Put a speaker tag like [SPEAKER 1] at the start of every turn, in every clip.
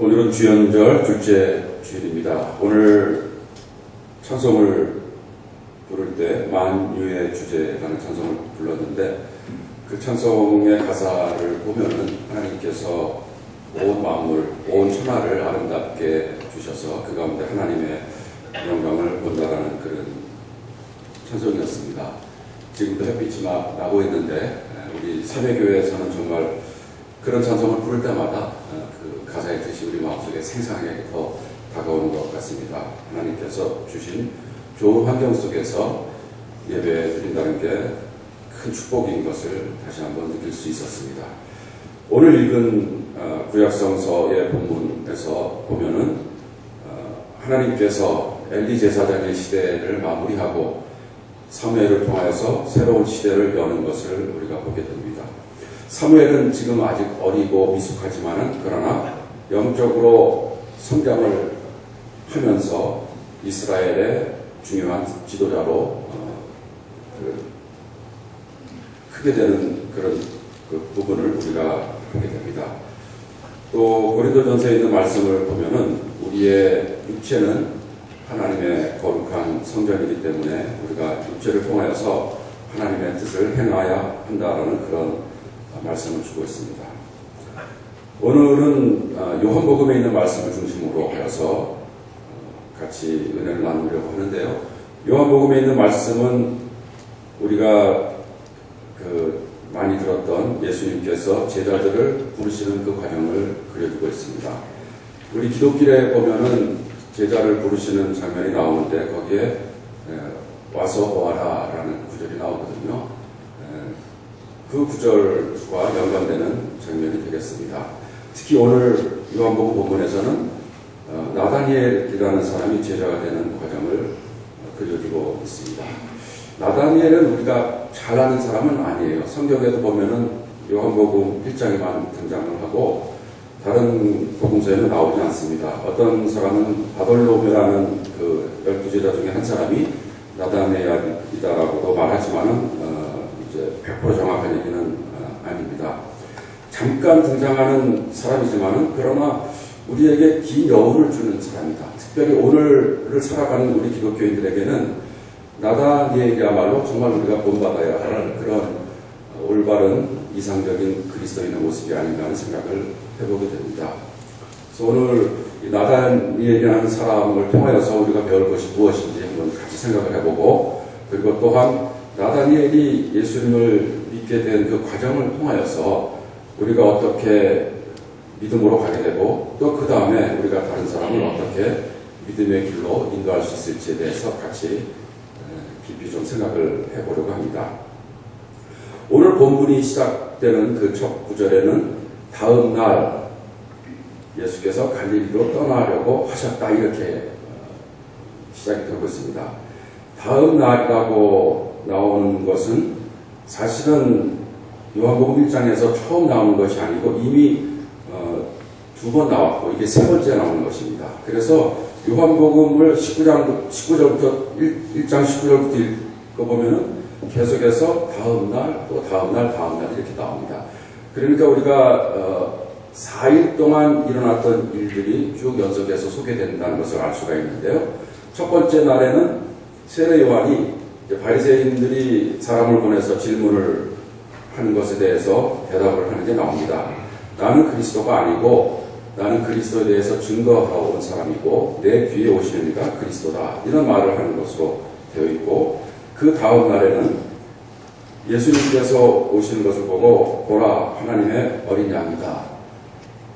[SPEAKER 1] 오늘은 주연절 둘째 주일입니다. 오늘 찬송을 부를 때 만유의 주제라는 찬송을 불렀는데 그 찬송의 가사를 보면은 하나님께서 온 만물, 온 천하를 아름답게 주셔서 그 가운데 하나님의 영광을 본다라는 그런 찬송이었습니다. 지금도 햇빛이 막 나고 있는데 우리 사회교회에서는 정말 그런 찬송을 부를 때마다 그 가사의 뜻이 우리 마음속에 생생하게 더 다가오는 것 같습니다. 하나님께서 주신 좋은 환경 속에서 예배 드린다는 게 큰 축복인 것을 다시 한번 느낄 수 있었습니다. 오늘 읽은 구약성서의 본문에서 보면은 하나님께서 엘리 제사장의 시대를 마무리하고 사무엘을 통하여서 새로운 시대를 여는 것을 우리가 보게 됩니다. 사무엘은 지금 아직 어리고 미숙하지만은 그러나 영적으로 성장을 하면서 이스라엘의 중요한 지도자로 어, 그 크게 되는 그런 그 부분을 우리가 보게 됩니다. 또 고린도전서에 있는 말씀을 보면은 우리의 육체는 하나님의 거룩한 성전이기 때문에 우리가 육체를 통하여서 하나님의 뜻을 행하여야 한다라는 그런 말씀을 주고 있습니다. 오늘은 요한복음에 있는 말씀을 중심으로 해서 같이 은혜를 나누려고 하는데요. 요한복음에 있는 말씀은 우리가 그 많이 들었던 예수님께서 제자들을 부르시는 그 과정을 그려주고 있습니다. 우리 기독길에 보면은 제자를 부르시는 장면이 나오는데 거기에 와서 보아라 라는 구절이 나오거든요. 그 구절과 연관되는 장면이 되겠습니다. 특히 오늘 요한복음 본문에서는 어, 나다니엘이라는 사람이 제자가 되는 과정을 그려주고 있습니다. 나다니엘은 우리가 잘 아는 사람은 아니에요. 성경에도 보면은 요한복음 1장에만 등장을 하고 다른 복음서에는 나오지 않습니다. 어떤 사람은 바돌로메라는 그 열두 제자 중에 한 사람이 나다니엘이다라고도 말하지만은 어, 이제 100% 정확한 얘기는 어, 아닙니다. 잠깐 등장하는 사람이지만은 그러나 우리에게 긴 여운을 주는 사람이다. 특별히 오늘을 살아가는 우리 기독교인들에게는 나다니엘이야말로 정말 우리가 본받아야 할 그런 올바른 이상적인 그리스도인의 모습이 아닌가 하는 생각을 해보게 됩니다. 그래서 오늘 나다니엘이라는 사람을 통하여서 우리가 배울 것이 무엇인지 한번 같이 생각을 해보고 그리고 또한 나다니엘이 예수님을 믿게 된 그 과정을 통하여서 우리가 어떻게 믿음으로 가게 되고 또 그 다음에 우리가 다른 사람을 어떻게 믿음의 길로 인도할 수 있을지에 대해서 같이 깊이 좀 생각을 해보려고 합니다. 오늘 본문이 시작되는 그 첫 구절에는 다음 날 예수께서 갈릴리로 떠나려고 하셨다 이렇게 시작이 되고 있습니다. 다음 날이라고 나오는 것은 사실은 요한복음 1장에서 처음 나오는 것이 아니고 이미 어, 두번 나왔고 이게 세 번째 나오는 것입니다. 그래서 요한복음을 19장, 19절부터 1, 장 19절부터 읽어보면은 계속해서 다음날, 또 다음날, 다음날 이렇게 나옵니다. 그러니까 우리가 어, 4일 동안 일어났던 일들이 쭉 연속해서 소개된다는 것을 알 수가 있는데요. 첫 번째 날에는 세례 요한이 바리새인들이 사람을 보내서 질문을 하는 것에 대해서 대답을 하는 게 나옵니다. 나는 그리스도가 아니고 나는 그리스도에 대해서 증거하러 온 사람이고 내 뒤에 오시는 이가 그리스도다. 이런 말을 하는 것으로 되어 있고 그 다음 날에는 예수님께서 오시는 것을 보고 보라 하나님의 어린 양이다.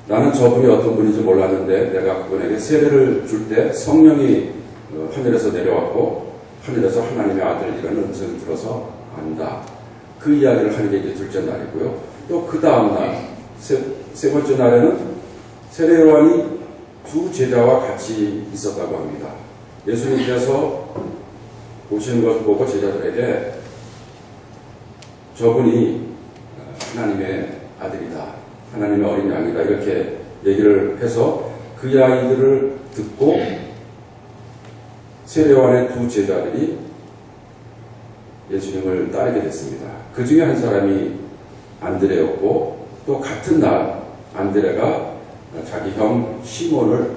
[SPEAKER 1] 나는 저분이 어떤 분인지 몰랐는데 내가 그분에게 세례를 줄 때 성령이 어, 하늘에서 내려왔고 하늘에서 하나님의 아들이라는 음성을 들어서 안다. 그 이야기를 하는 게 이제 둘째 날이고요. 또 그 다음 날, 세, 세 번째 날에는 세례요한이 두 제자와 같이 있었다고 합니다. 예수님께서 오시는 것을 보고 제자들에게 저분이 하나님의 아들이다. 하나님의 어린 양이다. 이렇게 얘기를 해서 그 아이들을 듣고 세례요한의 두 제자들이 예수님을 따르게 됐습니다. 그 중에 한 사람이 안드레였고 또 같은 날 안드레가 자기 형 시몬을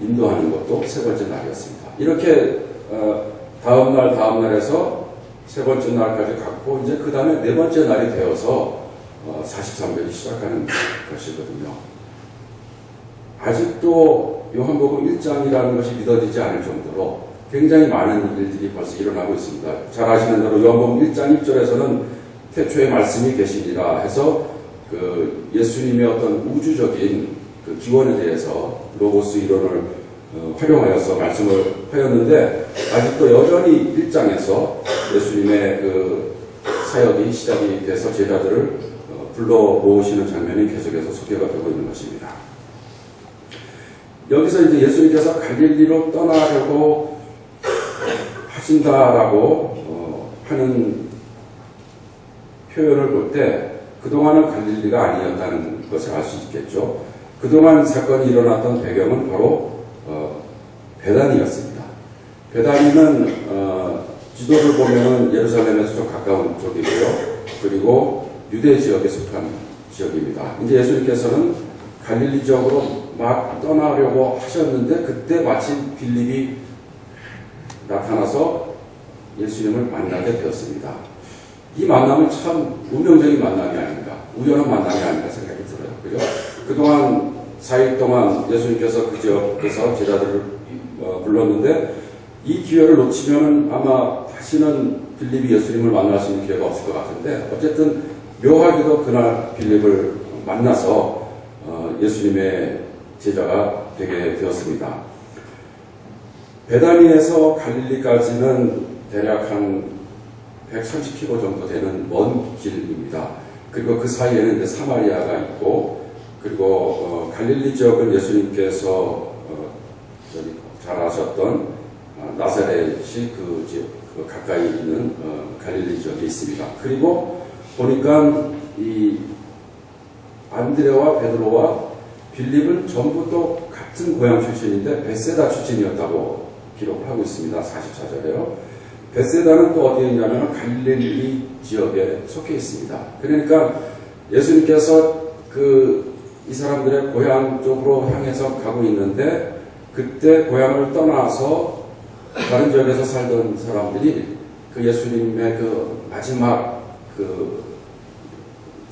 [SPEAKER 1] 인도하는 것도 세 번째 날이었습니다. 이렇게 어, 다음 날 다음 날에서 세 번째 날까지 갔고 이제 그 다음에 네 번째 날이 되어서 어, 43절이 시작하는 것이거든요. 아직도 요한복음 1장이라는 것이 믿어지지 않을 정도로 굉장히 많은 일들이 벌써 일어나고 있습니다. 잘 아시는 대로 요한복음 1장 1절에서는 태초에 말씀이 계시니라 해서 그 예수님의 어떤 우주적인 그 기원에 대해서 로고스 이론을 어, 활용하여서 말씀을 하였는데 아직도 여전히 1장에서 예수님의 그 사역이 시작이 돼서 제자들을 어, 불러 모으시는 장면이 계속해서 소개가 되고 있는 것입니다. 여기서 이제 예수님께서 갈릴리로 떠나려고 하신다라고 어, 하는 표현을 볼 때 그동안은 갈릴리가 아니었다는 것을 알 수 있겠죠. 그동안 사건이 일어났던 배경은 바로 어, 베단이었습니다. 베단이는 어, 지도를 보면은 예루살렘에서 좀 가까운 쪽이고요. 그리고 유대 지역에 속한 지역입니다. 이제 예수님께서는 갈릴리 지역으로 막 떠나려고 하셨는데 그때 마침 빌립이 나타나서 예수님을 만나게 되었습니다. 이 만남은 참 운명적인 만남이 아닌가, 우연한 만남이 아닌가 생각이 들어요. 그죠? 그동안 4일 동안 예수님께서 그 지역에서 제자들을 어, 불렀는데 이 기회를 놓치면 아마 다시는 빌립이 예수님을 만날 수 있는 기회가 없을 것 같은데 어쨌든 묘하게도 그날 빌립을 만나서 어, 예수님의 제자가 되게 되었습니다. 베다니에서 갈릴리까지는 대략 한 130km 정도 되는 먼 길입니다. 그리고 그 사이에는 이제 사마리아가 있고 그리고 어, 갈릴리 지역은 예수님께서 어, 저기 잘 아셨던 어, 나사렛이 그 지역 그 가까이 있는 어, 갈릴리 지역에 있습니다. 그리고 보니까 이 안드레와 베드로와 빌립은 전부 또 같은 고향 출신인데 베세다 출신이었다고 기록을 하고 있습니다. 44절에요. 베세다는 또 어디에 있냐면 갈릴리 지역에 속해 있습니다. 그러니까 예수님께서 그 이 사람들의 고향 쪽으로 향해서 가고 있는데 그때 고향을 떠나서 다른 지역에서 살던 사람들이 그 예수님의 그 마지막 그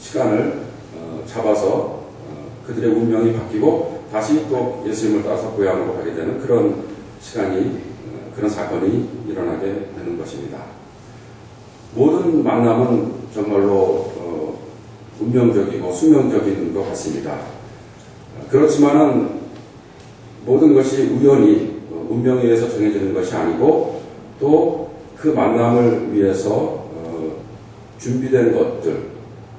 [SPEAKER 1] 시간을 어, 잡아서 어, 그들의 운명이 바뀌고 다시 또 예수님을 따라서 고향으로 가게 되는 그런 시간이 어, 그런 사건이 일어나게 되는 것입니다. 모든 만남은 정말로 어, 운명적이고 수명적인 것 같습니다. 어, 그렇지만은 모든 것이 우연히 어, 운명에 의해서 정해지는 것이 아니고 또 그 만남을 위해서 어, 준비된 것들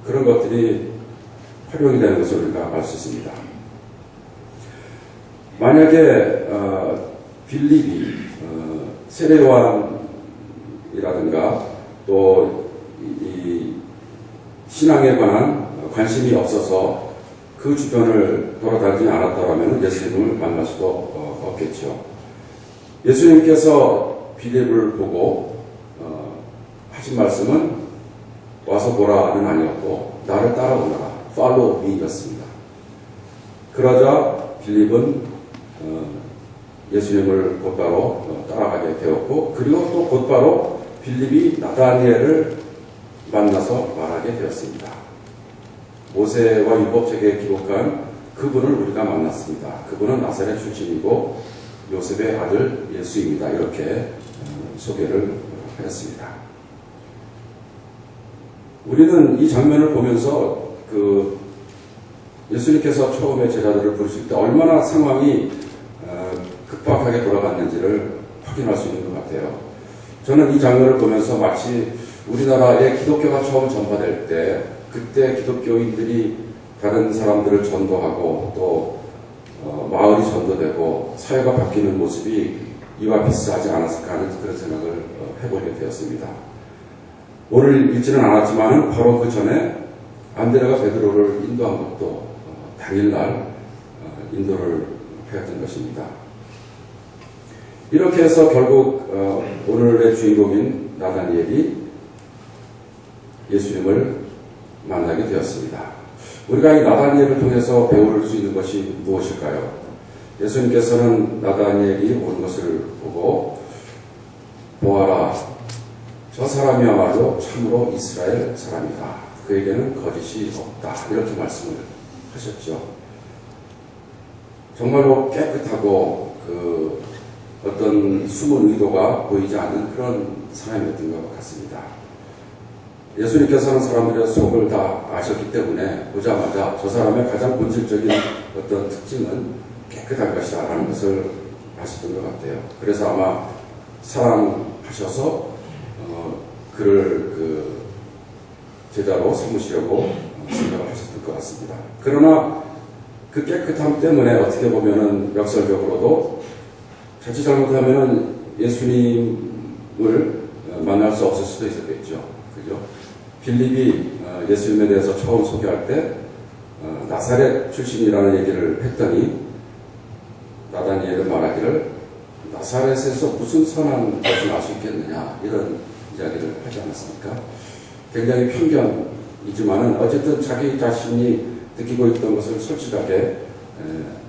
[SPEAKER 1] 그런 것들이 활용이 되는 것을 우리가 알 수 있습니다. 만약에 어, 빌립이 어, 세례요한이라든가 또 이 신앙에 관한 관심이 없어서 그 주변을 돌아다니지 않았다면 예수님을 만날 수도 어, 없겠죠. 예수님께서 빌립을 보고 어, 하신 말씀은 와서 보라는 아니었고 나를 따라오너라 follow me였습니다. 그러자 빌립은 어, 예수님을 곧바로 어, 따라가게 되었고 그리고 또 곧바로 빌립이 나다니엘을 만나서 말하게 되었습니다. 모세와 율법책에 기록한 그분을 우리가 만났습니다. 그분은 나사렛 출신이고 요셉의 아들 예수입니다. 이렇게 어, 소개를 하였습니다. 우리는 이 장면을 보면서 그 예수님께서 처음에 제자들을 부르실 때 얼마나 상황이 어, 급박하게 돌아갔는지를 확인할 수 있는 것 같아요. 저는 이 장면을 보면서 마치 우리나라에 기독교가 처음 전파될 때 그때 기독교인들이 다른 사람들을 전도하고 또 어, 마을이 전도되고 사회가 바뀌는 모습이 이와 비슷하지 않았을까 하는 그런 생각을 어, 해보게 되었습니다. 오늘 읽지는 않았지만 바로 그 전에 안드레가 베드로를 인도한 것도 어, 당일날 어, 인도를 하였던 것입니다. 이렇게 해서 결국 어, 오늘의 주인공인 나다니엘이 예수님을 만나게 되었습니다. 우리가 이 나다니엘을 통해서 배울 수 있는 것이 무엇일까요? 예수님께서는 나다니엘이 오는 것을 보고 보아라 저 사람이야말로 참으로 이스라엘 사람이다. 그에게는 거짓이 없다. 이렇게 말씀을 하셨죠. 정말로 깨끗하고 그 어떤 숨은 의도가 보이지 않는 그런 사람이었던 것 같습니다. 예수님께서는 사람들의 속을 다 아셨기 때문에 보자마자 저 사람의 가장 본질적인 어떤 특징은 깨끗한 것이다 라는 것을 아셨던 것 같아요. 그래서 아마 사랑하셔서 어, 그를 그 제자로 삼으시려고 생각을 하셨을 것 같습니다. 그러나 그 깨끗함 때문에 어떻게 보면은 역설적으로도 자칫 잘못하면은 예수님을 만날 수 없을 수도 있었겠죠. 그죠? 빌립이 어, 예수님에 대해서 처음 소개할 때 어, 나사렛 출신이라는 얘기를 했더니 나다니엘은 말하기를 나사렛에서 무슨 선한 것을 알 수 있겠느냐 이런 이야기를 하지 않았습니까? 굉장히 편견이지만은 어쨌든 자기 자신이 느끼고 있던 것을 솔직하게 에,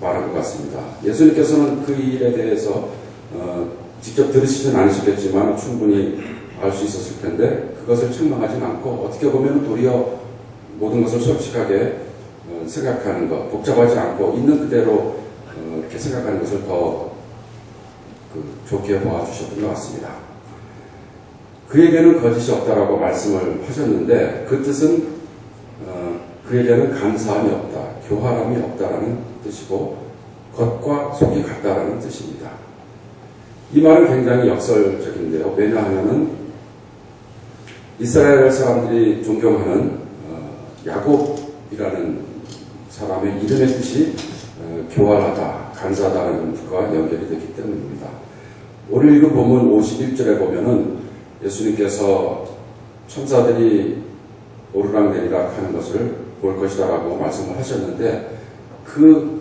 [SPEAKER 1] 말한 것 같습니다. 예수님께서는 그 일에 대해서 어, 직접 들으시진 않으시겠지만 충분히 알 수 있었을 텐데 그것을 책망하진 않고 어떻게 보면 도리어 모든 것을 솔직하게 어, 생각하는 것, 복잡하지 않고 있는 그대로 어, 이렇게 생각하는 것을 더 그, 좋게 보아주셨던 것 같습니다. 그에게는 거짓이 없다라고 말씀을 하셨는데 그 뜻은 어, 그에게는 감사함이 없다, 교활함이 없다라는 뜻이고 겉과 속이 같다라는 뜻입니다. 이 말은 굉장히 역설적인데요. 왜냐하면은 이스라엘 사람들이 존경하는 어, 야곱이라는 사람의 이름의 뜻이 어, 교활하다, 간사하다는 뜻과 연결이 되기 때문입니다. 오늘 읽은 본문 51절에 보면은 예수님께서 천사들이 오르락 내리락 하는 것을 볼 것이다라고 말씀을 하셨는데 그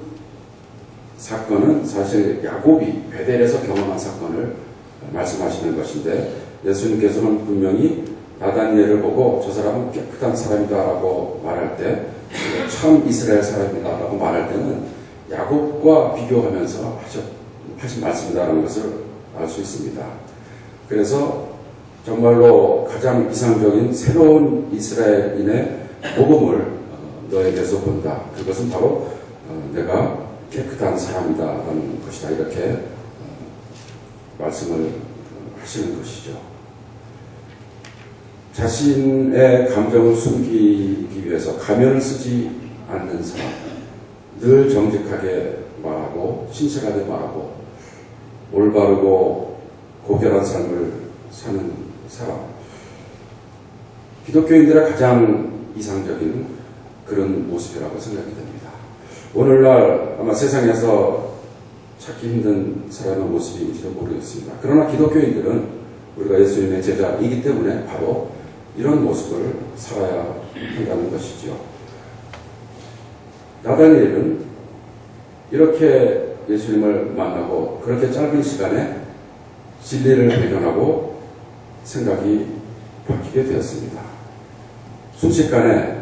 [SPEAKER 1] 사건은 사실 야곱이 베델에서 경험한 사건을 말씀하시는 것인데 예수님께서는 분명히 나다니엘을 보고 저 사람은 깨끗한 사람이다라고 말할 때 참 이스라엘 사람이다라고 말할 때는 야곱과 비교하면서 하셨, 하신 말씀이다라는 것을 알 수 있습니다. 그래서 정말로 가장 이상적인 새로운 이스라엘인의 복음을 어, 너에게서 본다. 그것은 바로 어, 내가 깨끗한 사람이다라는 것이다. 이렇게 어, 말씀을 하시는 것이죠. 자신의 감정을 숨기기 위해서 가면을 쓰지 않는 사람, 늘 정직하게 말하고 신실하게 말하고 올바르고 고결한 삶을 사는 사람. 기독교인들의 가장 이상적인 그런 모습이라고 생각이 됩니다. 오늘날 아마 세상에서 찾기 힘든 사람의 모습인지도 모르겠습니다. 그러나 기독교인들은 우리가 예수님의 제자이기 때문에 바로 이런 모습을 살아야 한다는 것이죠. 나다니엘은 이렇게 예수님을 만나고 그렇게 짧은 시간에 진리를 발견하고 생각이 바뀌게 되었습니다. 순식간에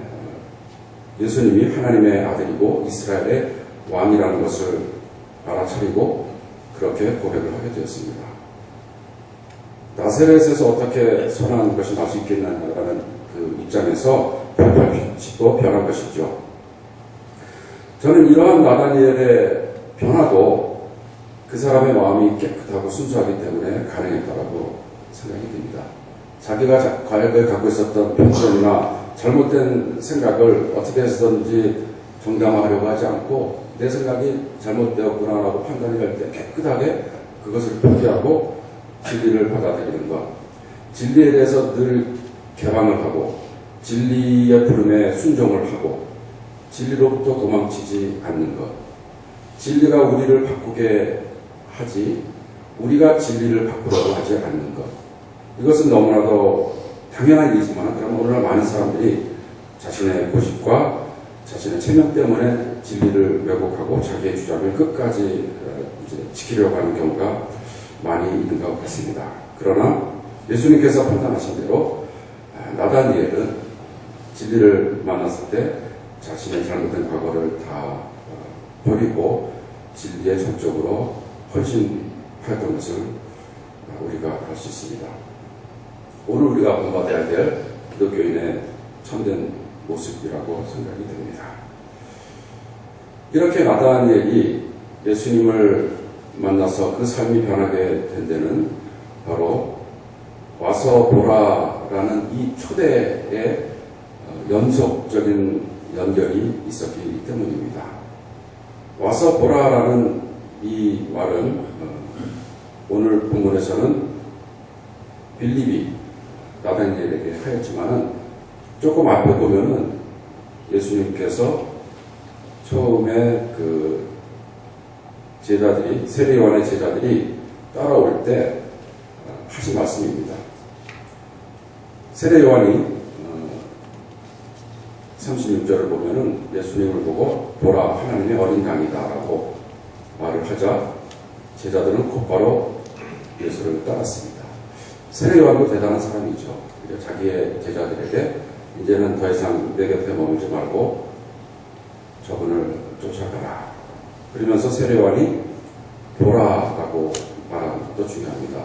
[SPEAKER 1] 예수님이 하나님의 아들이고 이스라엘의 왕이라는 것을 알아차리고 그렇게 고백을 하게 되었습니다. 나세렛에서 어떻게 선한 것이 날 수 있겠냐는 그 입장에서 별빛도 변한 것이죠. 저는 이러한 나다니엘의 변화도 그 사람의 마음이 깨끗하고 순수하기 때문에 가능했다라고 생각이 듭니다. 자기가 과거에 갖고 있었던 편견이나 잘못된 생각을 어떻게 해서든지 정당화하려고 하지 않고 내 생각이 잘못되었구나라고 판단이 될 때 깨끗하게 그것을 포기하고 진리를 받아들이는 것. 진리에 대해서 늘 개방을 하고 진리의 부름에 순종을 하고 진리로부터 도망치지 않는 것. 진리가 우리를 바꾸게 하지 우리가 진리를 바꾸려고 하지 않는 것. 이것은 너무나도 당연한 일이지만 그러나 오늘날 많은 사람들이 자신의 고집과 자신의 체면 때문에 진리를 왜곡하고 자기의 주장을 끝까지 이제 지키려고 하는 경우가 많이 있는 것 같습니다. 그러나 예수님께서 판단하신 대로 나다니엘은 진리를 만났을 때 자신의 잘못된 과거를 다 어, 버리고 진리의 전적으로 헌신하였던 것을 우리가 알수 있습니다. 오늘 우리가 본받아야 될 기독교인의 참된 모습이라고 생각이 됩니다. 이렇게 나다니엘이 예수님을 만나서 그 삶이 변하게 된 데는 바로 와서 보라라는 이 초대의 어, 연속적인 연결이 있었기 때문입니다. 와서 보라라는 이 말은 어, 오늘 본문에서는 빌립이 나다니엘에게 하였지만은 조금 앞에 보면은 예수님께서 처음에 그 제자들이 세례요한의 제자들이 따라올 때 어, 하신 말씀입니다. 세례요한이 36절을 보면은 예수님을 보고 보라 하나님의 어린 양이다라고 말을 하자 제자들은 곧바로 예수를 따랐습니다. 세례 요한도 대단한 사람이죠. 자기의 제자들에게 이제는 더 이상 내 곁에 머물지 말고 저분을 쫓아가라. 그러면서 세례 요한이 보라라고 말하는 것도 중요합니다.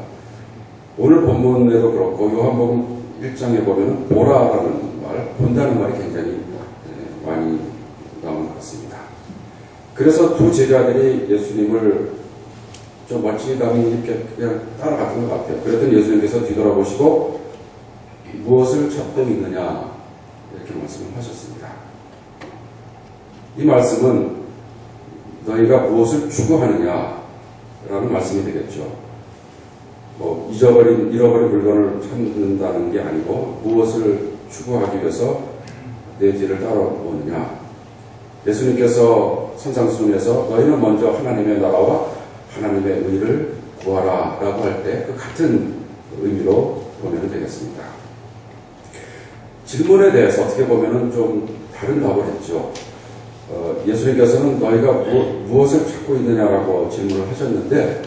[SPEAKER 1] 오늘 본문에도 그렇고 요한복음 1장에 보면 보라라는 말, 본다는 말이 굉장히 예, 많이 나오는 것 같습니다. 그래서 두 제자들이 예수님을 좀 멀찌감히 이렇게 그냥 따라갔던 것 같아요. 그랬더니 예수님께서 뒤돌아보시고 무엇을 찾고 있느냐 이렇게 말씀을 하셨습니다. 이 말씀은 너희가 무엇을 추구하느냐라는 말씀이 되겠죠. 뭐 잊어버린 잃어버린 물건을 찾는다는 게 아니고 무엇을 추구하기 위해서 내 뒤를 따라오느냐. 예수님께서 선상순에서 너희는 먼저 하나님의 나라와 하나님의 의를 구하라 라고 할 때 그 같은 의미로 보면 되겠습니다. 질문에 대해서 어떻게 보면 좀 다른 답을 했죠. 어, 예수님께서는 너희가 무, 엇을 찾고 있느냐라고 질문을 하셨는데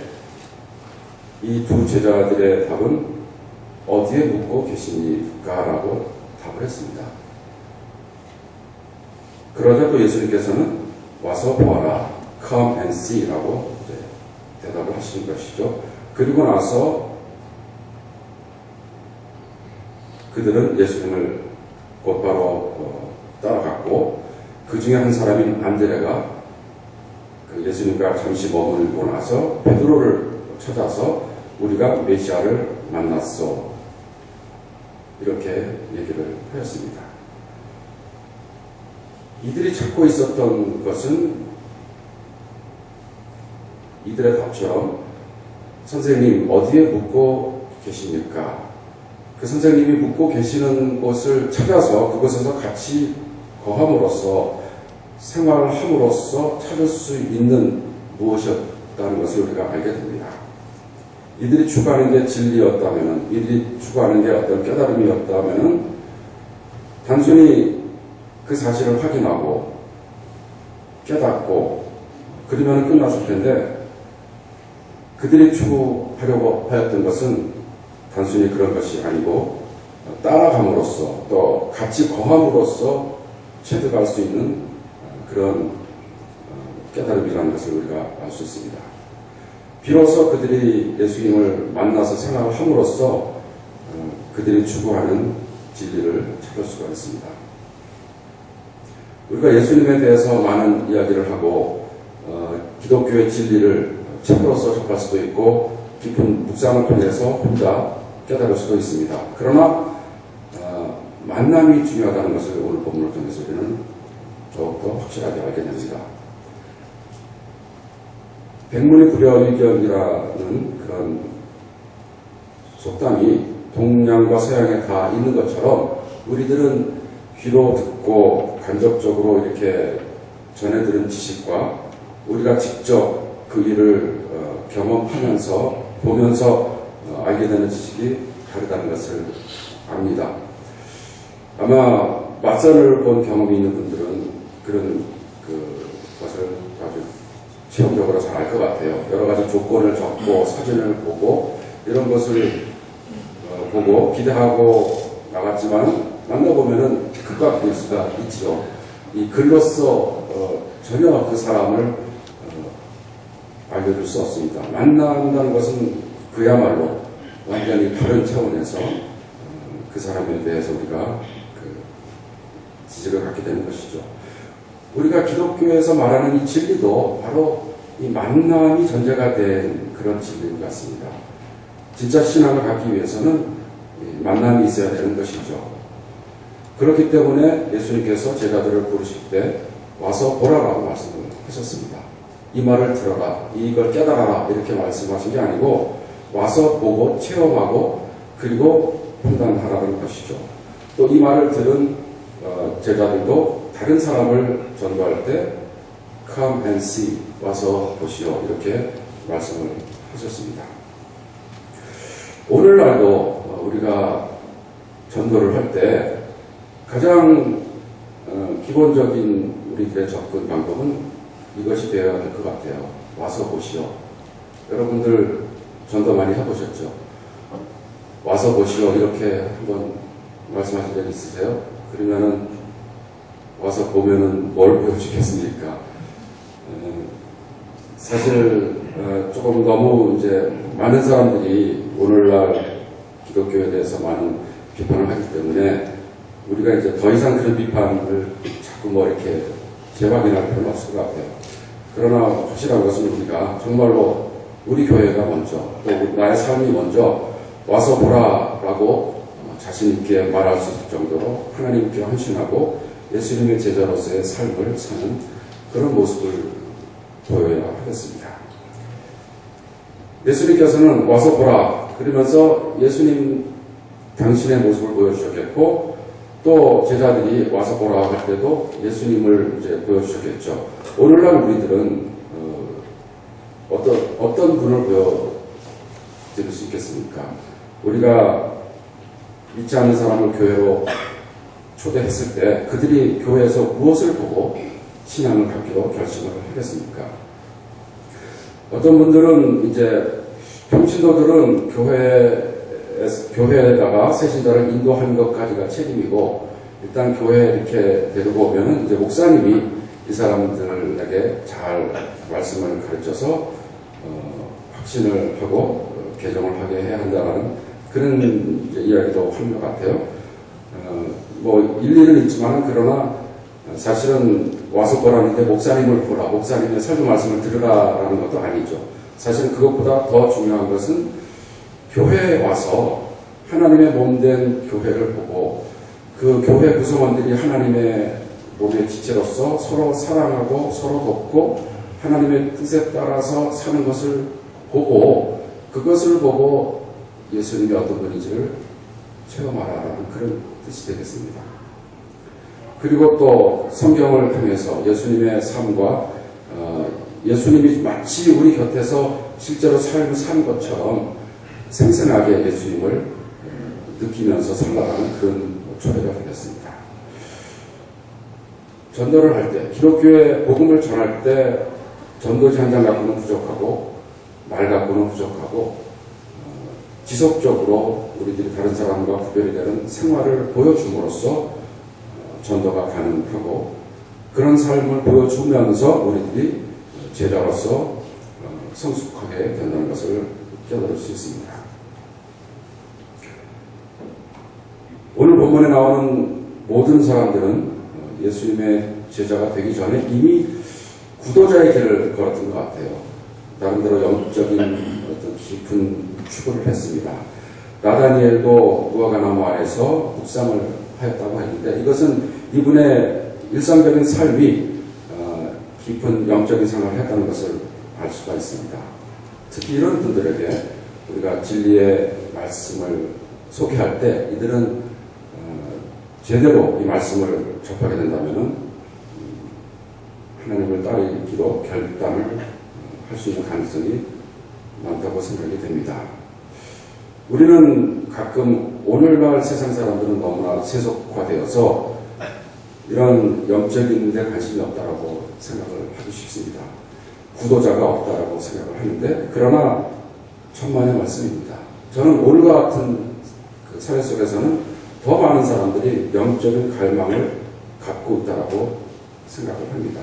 [SPEAKER 1] 이 두 제자들의 답은 어디에 묻고 계십니까? 라고 답을 했습니다. 그러자 또 예수님께서는 와서 보아라. Come and see 라고 대답을 하시는 것이죠. 그리고 나서 그들은 예수님을 곧바로 어, 따라갔고 그 중에 한 사람인 안드레가 그 예수님과 잠시 머물고 나서 베드로를 찾아서 우리가 메시아를 만났어 이렇게 얘기를 하였습니다. 이들이 찾고 있었던 것은 이들의 답처럼 선생님 어디에 묵고 계십니까? 그 선생님이 묵고 계시는 곳을 찾아서 그곳에서 같이 거함으로써 생활을 함으로써 찾을 수 있는 무엇이었다는 것을 우리가 알게 됩니다. 이들이 추구하는 게 진리였다면, 이들이 추구하는 게 어떤 깨달음이었다면, 단순히 그 사실을 확인하고 깨닫고 그러면 끝났을 텐데, 그들이 추구하려고 하였던 것은 단순히 그런 것이 아니고 따라감으로써 또 같이 거함으로써 체득할 수 있는 그런 깨달음이라는 것을 우리가 알 수 있습니다. 비로소 그들이 예수님을 만나서 생각을 함으로써 그들이 추구하는 진리를 찾을 수가 있습니다. 우리가 예수님에 대해서 많은 이야기를 하고 어, 기독교의 진리를 책으로서 접할 수도 있고 깊은 묵상을 통해서 혼자 깨달을 수도 있습니다. 그러나 어, 만남이 중요하다는 것을 오늘 본문을 통해서 우리는 더욱더 확실하게 알게 됩니다. 백문이 불여일견이라는 그런 속담이 동양과 서양에 다 있는 것처럼 우리들은 귀로 듣고 간접적으로 이렇게 전해 들은 지식과 우리가 직접 그 일을 어, 경험하면서 보면서 어, 알게 되는 지식이 다르다는 것을 압니다. 아마 맞선을 본 경험이 있는 분들은 그런 그 것을 아주 체험적으로 잘 알 것 같아요. 여러 가지 조건을 적고 사진을 보고 이런 것을 어, 보고 기대하고 나갔지만 만나보면은 극과 기일 수가 있죠. 이 글로써 어, 전혀 그 사람을 어, 알려줄 수 없습니다. 만난다는 것은 그야말로 완전히 다른 차원에서 어, 그 사람에 대해서 우리가 그 지식을 갖게 되는 것이죠. 우리가 기독교에서 말하는 이 진리도 바로 이 만남이 전제가 된 그런 진리인 것 같습니다. 진짜 신앙을 갖기 위해서는 이 만남이 있어야 되는 것이죠. 그렇기 때문에 예수님께서 제자들을 부르실 때 와서 보라라고 말씀을 하셨습니다. 이 말을 들어라, 이걸 깨달아라 이렇게 말씀하신 게 아니고 와서 보고 체험하고 그리고 판단하라는 것이죠. 또 이 말을 들은 어, 제자들도 다른 사람을 전도할 때 come and see 와서 보시오 이렇게 말씀을 하셨습니다. 오늘날도 어, 우리가 전도를 할 때 가장 어, 기본적인 우리들의 접근 방법은 이것이 되어야 될 것 같아요. 와서 보시오. 여러분들 전도 많이 해보셨죠? 와서 보시오 이렇게 한번 말씀하신 적 있으세요? 그러면은 와서 보면은 뭘 배우시겠습니까? 어, 사실 어, 조금 너무 이제 많은 사람들이 오늘날 기독교에 대해서 많은 비판을 하기 때문에 우리가 이제 더 이상 그런 비판을 자꾸 뭐 이렇게 재확인할 필요는 없을 것 같아요. 그러나 확실한 것은 우리가 정말로 우리 교회가 먼저 또 나의 삶이 먼저 와서 보라라고 자신 있게 말할 수 있을 정도로 하나님께 헌신하고 예수님의 제자로서의 삶을 사는 그런 모습을 보여야 하겠습니다. 예수님께서는 와서 보라 그러면서 예수님 당신의 모습을 보여주셨겠고 또 제자들이 와서 보라 할 때도 예수님을 이제 보여주셨겠죠. 오늘날 우리들은 어, 떤 어떤 분을 보여드릴 수 있겠습니까? 우리가 믿지 않는 사람을 교회로 초대했을 때 그들이 교회에서 무엇을 보고 신앙을 갖기로 결심을 하겠습니까? 어떤 분들은 이제 평신도들은 교회 교회에다가 새신자를 인도하는 것까지가 책임이고 일단 교회에 이렇게 데리고 오면은 이제 목사님이 이 사람들에게 잘 말씀을 가르쳐서 어, 확신을 하고 어, 개정을 하게 해야 한다는 그런 이야기도 하는 것 같아요. 어, 뭐 일리는 있지만 그러나 사실은 와서 보라는데 목사님을 보라, 목사님의 설교 말씀을 들으라라는 것도 아니죠. 사실은 그것보다 더 중요한 것은 교회에 와서 하나님의 몸 된 교회를 보고 그 교회 구성원들이 하나님의 몸의 지체로서 서로 사랑하고 서로 돕고 하나님의 뜻에 따라서 사는 것을 보고 그것을 보고 예수님이 어떤 분인지를 체험하라는 그런 뜻이 되겠습니다. 그리고 또 성경을 통해서 예수님의 삶과 어, 예수님이 마치 우리 곁에서 실제로 삶을 산 것처럼 생생하게 예수님을 어, 느끼면서 살아가는 그런 초대가 되겠습니다. 전도를 할 때, 기독교의 복음을 전할 때 전도지 한 장 갖고는 부족하고 말 갖고는 부족하고 어, 지속적으로 우리들이 다른 사람과 구별이 되는 생활을 보여줌으로써 어, 전도가 가능하고 그런 삶을 보여주면서 우리들이 제자로서 어, 성숙하게 된다는 것을 깨달을 수 있습니다. 오늘 본문에 나오는 모든 사람들은 어, 예수님의 제자가 되기 전에 이미 구도자의 길을 걸었던 것 같아요. 나름대로 영적인 어떤 깊은 추구를 했습니다. 나다니엘도 무화과나무 아래서 묵상을 하였다고 했는데 이것은 이분의 일상적인 삶이 어, 깊은 영적인 생활을 했다는 것을 알 수가 있습니다. 특히 이런 분들에게 우리가 진리의 말씀을 소개할 때 이들은 어, 제대로 이 말씀을 접하게 된다면 하나님을 따르기로 결단을 할 수 있는 가능성이 많다고 생각이 됩니다. 우리는 가끔 오늘날 세상 사람들은 너무나 세속화되어서 이런 영적인 데 관심이 없다라고 생각을 하기 쉽습니다. 구도자가 없다라고 생각을 하는데 그러나 천만의 말씀입니다. 저는 오늘과 같은 그 사회 속에서는 더 많은 사람들이 영적인 갈망을 갖고 있다라고 생각을 합니다.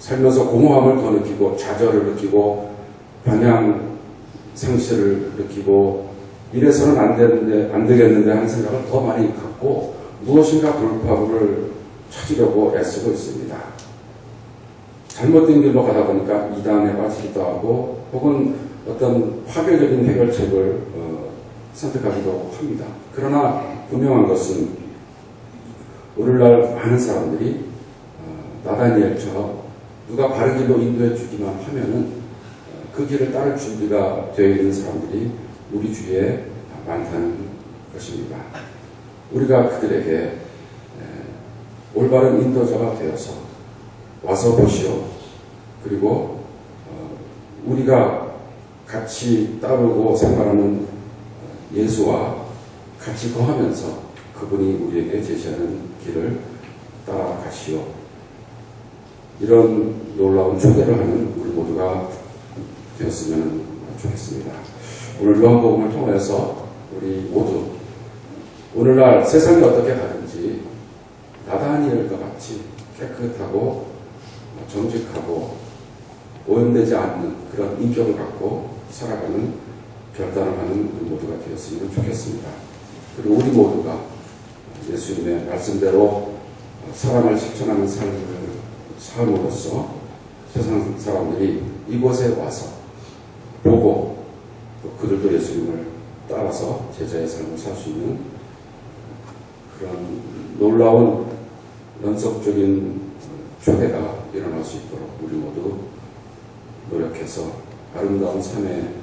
[SPEAKER 1] 살면서 공허함을 더 느끼고 좌절을 느끼고 방향 상실을 느끼고 이래서는 안 되는데 안 되겠는데 하는 생각을 더 많이 갖고 무엇인가 돌파구를 찾으려고 애쓰고 있습니다. 잘못된 길로 가다 보니까 이단에 빠지기도 하고 혹은 어떤 파괴적인 해결책을 어, 선택하기도 합니다. 그러나 분명한 것은 오늘날 많은 사람들이 어, 나다니엘처럼 누가 바른 길로 인도해 주기만 하면은 어, 그 길을 따를 준비가 되어 있는 사람들이 우리 주위에 많다는 것입니다. 우리가 그들에게 에, 올바른 인도자가 되어서 와서 보시오. 그리고 어, 우리가 같이 따르고 생활하는 어, 예수와 같이 거하면서 그분이 우리에게 제시하는 길을 따라가시오. 이런 놀라운 초대를 하는 우리 모두가 되었으면 좋겠습니다. 오늘 요한복음을 통해서 우리 모두 오늘날 세상이 어떻게 가든지 나다니엘과 같이 깨끗하고 정직하고 오염되지 않는 그런 인격을 갖고 살아가는 결단을 하는 우리 모두가 되었으면 좋겠습니다. 그리고 우리 모두가 예수님의 말씀대로 사랑을 실천하는 삶을 삶으로써 세상 사람들이 이곳에 와서 보고 또 그들도 예수님을 따라서 제자의 삶을 살 수 있는 그런 놀라운 연속적인 초대가 일어날 수 있도록 우리 모두 노력해서 아름다운 삶의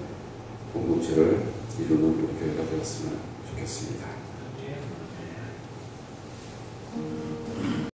[SPEAKER 1] 공동체를 이루는 우리 교회가 되었으면 좋겠습니다.